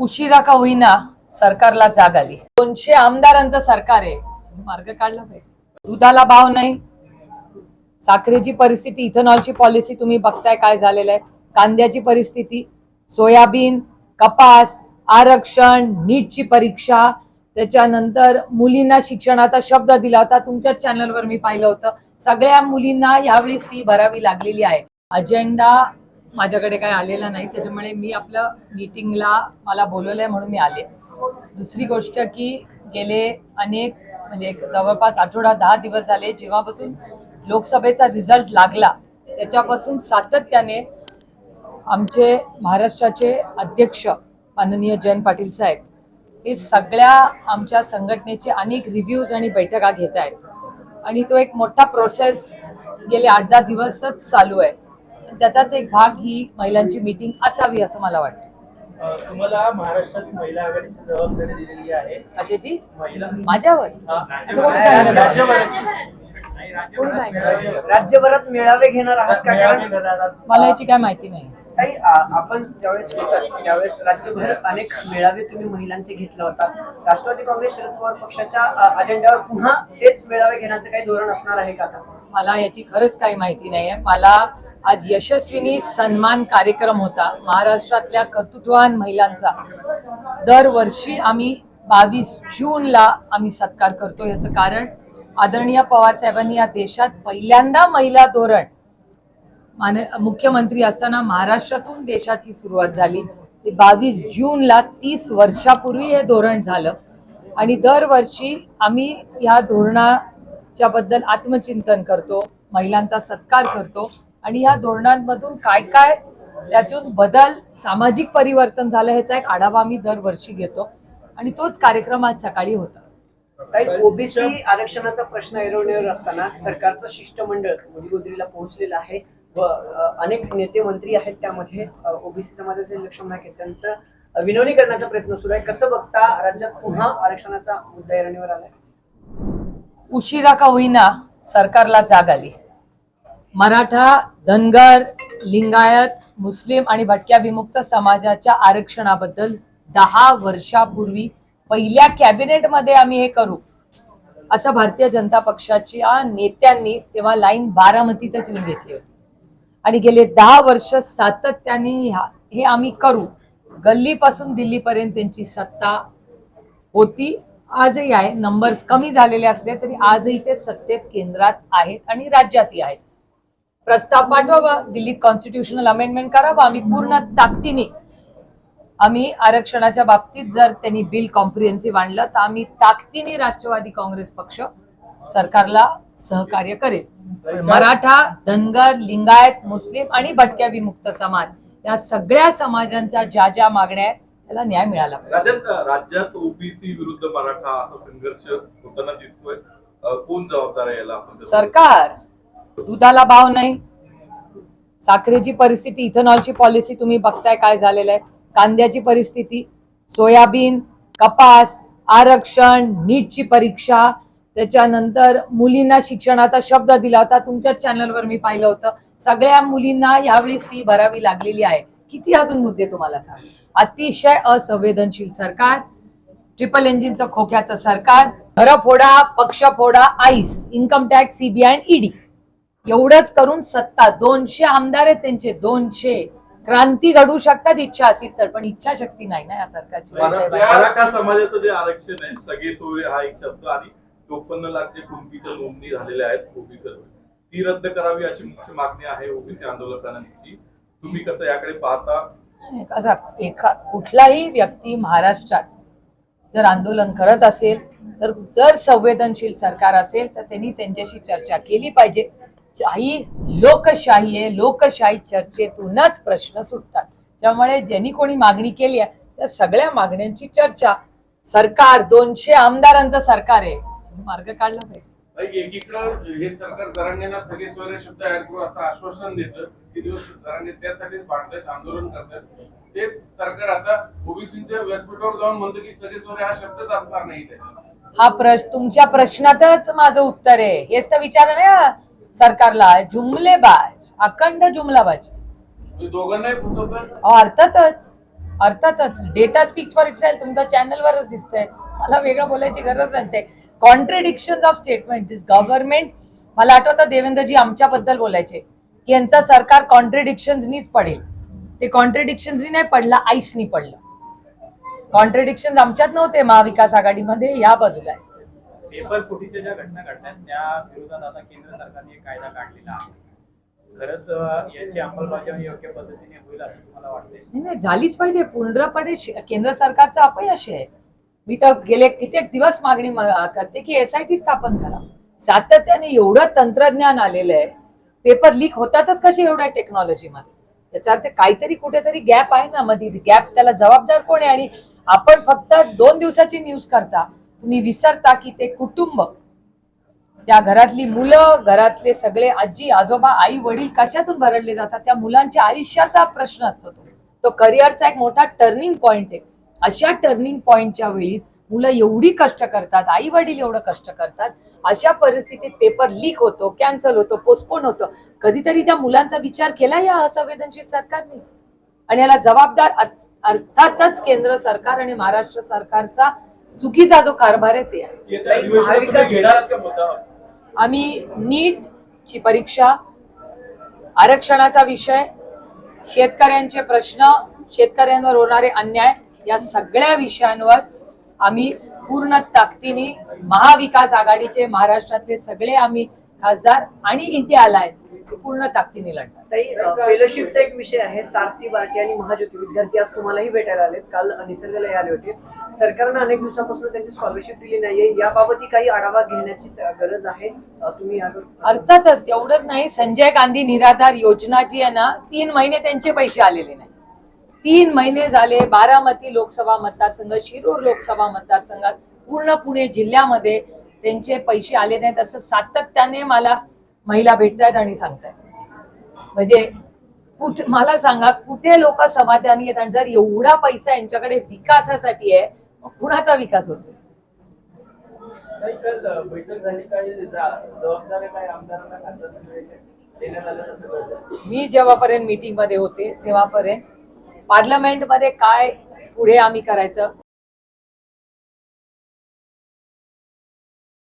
उशिरा का होईना सरकारला जाग आली. दोनशे आमदारांचं सरकार आहे. मार्ग काढला पाहिजे. दुधाला भाव नाही. साखरेची परिस्थिती इथेनॉलची पॉलिसी तुम्ही बघताय काय झालेलं आहे. कांद्याची परिस्थिती सोयाबीन कपास आरक्षण नीटची परीक्षा. त्याच्यानंतर मुलींना शिक्षणाचा शब्द दिला होता. तुमच्याच चॅनलवर मी पाहिलं होतं. सगळ्या मुलींना यावेळी फी भरावी लागलेली आहे. अजेंडा माझ्याकडे काय आलेला नाही. त्याच्यामुळे मी आपलं मीटिंगला मला बोलवलं आहे म्हणून मी आले. दुसरी गोष्ट की गेले अनेक म्हणजे एक जवळपास आठवडा दहा दिवस झाले. जेव्हापासून लोकसभेचा रिझल्ट लागला त्याच्यापासून सातत्याने आमचे महाराष्ट्राचे अध्यक्ष माननीय जयंत पाटील साहेब हे सगळ्या आमच्या संघटनेचे अनेक रिव्ह्यूज आणि बैठका घेत आहेत. आणि तो एक मोठा प्रोसेस गेले आठ दहा दिवसच चालू आहे. त्याचाच एक भाग ही महिलांची मीटिंग असावी असं मला वाटतं. तुम्हाला महाराष्ट्रात महिला आघाडीची जबाबदारी दिलेली आहे. कशाची? महिला. माझ्यावर? असं कोणी सांगितलं का? राज्यभराची. कोणी सांगितलं राज्यभर. राज्यभरात मेळावे घेणार आहात का? कारण मला याची काय माहिती नाही. काही आपण ज्यावेळेस होतात त्यावेळेस राज्यभर अनेक मेळावे तुम्ही महिलांचे घेतला होता. राष्ट्रवादी काँग्रेस शरद पवार पक्षाच्या अजेंड्यावर पुन्हा तेच मेळावे घेण्याचं काही धोरण असणार आहे का आता? मला याची खरंच काही माहिती नाही आहे मला आज यशस्विनी सन्मान कार्यक्रम होता. महाराष्ट्रातल्या कर्तृत्ववान महिलांचा. दरवर्षी आम्ही बावीस जूनला आम्ही सत्कार करतो याचं कारण आदरणीय पवार साहेबांनी या देशात पहिल्यांदा महिला धोरण मान मुख्यमंत्री असताना महाराष्ट्रातून देशाची सुरुवात झाली. ते बावीस जूनला तीस वर्षापूर्वी हे धोरण झालं. आणि दरवर्षी आम्ही या धोरणाच्या बद्दल आत्मचिंतन करतो महिलांचा सत्कार करतो. आणि या धोरणांमधून काय काय त्यातून बदल सामाजिक परिवर्तन झालं ह्याचा एक आढावा आम्ही दरवर्षी घेतो. आणि तोच कार्यक्रम आज सकाळी होता. काही ओबीसी आरक्षणाचा प्रश्न ऐरवण्यावर असताना सरकारचं शिष्टमंडळ मोदीगोदरीला पोहोचलेलं आहे व अनेक नेते मंत्री आहेत त्यामध्ये ओबीसी समाजाचे लक्ष्मण नाईक आहेत त्यांचं अ, विनवनीकरणाचा प्रयत्न सुरू आहे. कसं बघता राज्यात पुन्हा आरक्षणाचा मुद्दा ऐरणीवर आलाय? उशिरा का होईना सरकारला जाग आली. मराठा धनगर लिंगायत मुस्लिम आणि भटक्या विमुक्त समाजाच्या आरक्षणाबद्दल दहा वर्षापूर्वी पहिल्या कॅबिनेटमध्ये आम्ही हे करू असं भारतीय जनता पक्षाच्या नेत्यांनी तेव्हा लाईन बारामतीतच येऊन घेतली होती. आणि गेले दहा वर्ष सातत्याने ह्या- हे आम्ही करू. गल्लीपासून दिल्लीपर्यंत त्यांची सत्ता होती. आजही आहे. नंबर्स कमी झालेले असले तरी आजही ते सत्तेत केंद्रात आहेत आणि राज्यातही आहेत. प्रस्ताव पाठवावा दिल्लीत कॉन्स्टिट्युशनल अमेंडमेंट करावा आम्ही पूर्ण ताकदीने आम्ही आरक्षणाच्या बाबतीत जर त्यांनी बिल कॉम्प्रिहेन्सिव्ह आणलं तर आम्ही ताकदीने राष्ट्रवादी काँग्रेस पक्ष सरकारला सहकार्य करेल. मराठा धनगर लिंगायत मुस्लिम आणि भटक्या विमुक्त समाज या सगळ्या समाजांच्या ज्या ज्या मागण्या आहेत त्याला न्याय मिळाला राज्यात ओबीसी विरुद्ध मराठा असा संघर्ष होताना दिसतोय. कोण जबाबदार आहे याला सरकार. दुधाला भाव नाही. साखरेची परिस्थिती इथेनॉलची पॉलिसी तुम्ही बघताय काय झालेलं आहे. कांद्याची परिस्थिती सोयाबीन कपास आरक्षण नीटची परीक्षा. त्याच्यानंतर मुलींना शिक्षणाचा शब्द दिला होता. तुमच्याच चॅनलवर मी पाहिलं होतं. सगळ्या मुलींना यावेळी फी भरावी लागलेली आहे. किती अजून मुद्दे तुम्हाला सांग? अतिशय असंवेदनशील सरकार. ट्रिपल इंजिनचं खोक्याचं सरकार. घर फोडा पक्ष फोडा आईस इन्कम टॅक्स सीबीआय ईडी एवढंच करून सत्ता. दोनशे आमदार आहेत त्यांचे दोनशे. क्रांती घडू शकतात इच्छा असेल तर पण इच्छाशक्ती नाही ना या सरकारची. समाजाचं जे आरक्षण आहे सगळे सोय हा एक शब्द आणि चोपन्न लाख जे कुणबीच्या नोंदणी झालेल्या आहेत ओबीसी ती रद्द करावी अशी मुख्य मागणी आहे ओबीसी आंदोलकांची. तुम्ही कसं याकडे पाहता? असा एखा कुठलाही व्यक्ती महाराष्ट्रात जर आंदोलन करत असेल तर जर संवेदनशील सरकार असेल तर त्यांनी त्यांच्याशी चर्चा केली पाहिजे. ही लोकशाही आहे लोकशाही चर्चेतूनच प्रश्न सुटतात. त्यामुळे ज्यांनी कोणी मागणी केली आहे त्या सगळ्या मागण्यांची चर्चा सरकार दोनशे आमदारांचं सरकार आहे. मार्ग काढला पाहिजे. नाही, एकीकडं हे सरकार जरांगेंना सगळे स्वरे शब्द ऍड करू असं आश्वासन देतं की दिवस जरांगे त्यासाठीच भांडतात आंदोलन करतात. तेच सरकार आता ओबीसीच्या व्यासपीठावर जाऊन म्हणतं की सगळे स्वरे हा शब्दच असणार नाही त्याच्यात हा प्रश्न तुमच्या प्रश्नातच माझं उत्तर आहे. हेच तर विचार ना. सरकारला जुमलेबाज अखंड जुमलाबाज. म्हणजे अर्थातच. अर्थातच. डेटा स्पीक्स फॉर इटसेल्फ तुमच्या चॅनलवरच दिसतंय. मला वेगळं बोलायची गरज नाही. Contradiction of statement this government मला आठवतं देवेंद्रजी आमच्याबद्दल बोलायचे. की यांचं सरकार कॉन्ट्रेडिक्शन्सनीच पडेल. ते कॉन्ट्रेडिक्शन्सनी नाही पडलं आईसनी पडलं. कॉन्ट्रेडिक्शन आमच्यात नव्हते महाविकास आघाडीमध्ये या बाजूला आहे. पेपर फुटीच्या ज्या घटना घडतात त्या विरोधात आता केंद्र सरकारने एक कायदा काढलेला आहे. खरंच याची अंमलबजावणी योग्य पद्धतीने होईल असं तुम्हाला वाटते नाही झालीच पाहिजे. पूर्णपणे केंद्र सरकारचं अपयश आहे. मी तर गेले कित्येक दिवस मागणी करते की एस आय टी स्थापन करा. सातत्याने एवढं तंत्रज्ञान आलेलं आहे. पेपर लीक होतातच कसे एवढ्या टेक्नॉलॉजीमध्ये? याचा अर्थ काहीतरी कुठेतरी गॅप आहे ना. मध्ये गॅप त्याला जबाबदार कोण आहे? आणि आपण फक्त दोन दिवसाची न्यूज करता. तुम्ही विसरता की ते कुटुंब. त्या घरातली मुलं घरातले सगळे आजी आजोबा आई वडील कशातून भरडले जातात? त्या मुलांच्या आयुष्याचा प्रश्न असतो तो. तो करिअरचा एक मोठा टर्निंग पॉइंट आहे. अशा टर्निंग पॉइंटच्या वेळी मुलं एवढी कष्ट करतात आई वडील एवढं कष्ट करतात अशा परिस्थितीत पेपर लीक होतो कॅन्सल होतो पोस्टपोन होतो. कधीतरी त्या मुलांचा विचार केला या असंवेदनशील सरकारने? आणि याला जबाबदार अर्थातच केंद्र सरकार आणि महाराष्ट्र सरकारचा चुकीचा जो कारभार आहे ते आहे. आम्ही नीटची परीक्षा आरक्षणाचा विषय शेतकऱ्यांचे प्रश्न शेतकऱ्यांवर होणारे अन्याय या सगळ्या विषयांवर आम्ही पूर्ण ताकदीने महाविकास आघाडीचे महाराष्ट्रातले सगळे आम्ही खासदार आणि इंडिया अलायन्स हे पूर्ण ताकदीने लढणार. फेलोशिपचा एक विषय आहे सारथी बार्टी आणि महाज्योती विद्यार्थी आज तुम्हालाही भेटायला आलेत. काल निसर्गाला आले होते. सरकारनं अनेक दिवसापासून त्यांची स्कॉलरशिप दिली नाहीये. याबाबतही काही आढावा घेण्याची गरज आहे. तुम्ही अर्थातच तेवढंच नाही संजय गांधी निराधार योजना जी आहे ना तीन महिने त्यांचे पैसे आलेले नाही तीन महिने झाले बारामती लोकसभा मतदारसंघ शिरूर लोकसभा मतदारसंघात पूर्ण पुणे जिल्ह्यामध्ये त्यांचे पैसे आले नाहीत असं सातत्याने मला महिला भेटतायत आणि सांगतायत. म्हणजे कुठ मला सांगा कुठे लोक समाधानी आहेत? आणि जर एवढा पैसा यांच्याकडे विकासासाठी आहे मग कुणाचा विकास कळतं मी जेव्हापर्यंत मीटिंगमध्ये होते तेव्हापर्यंत पार्लमेंटमध्ये काय पुढे आम्ही करायचं?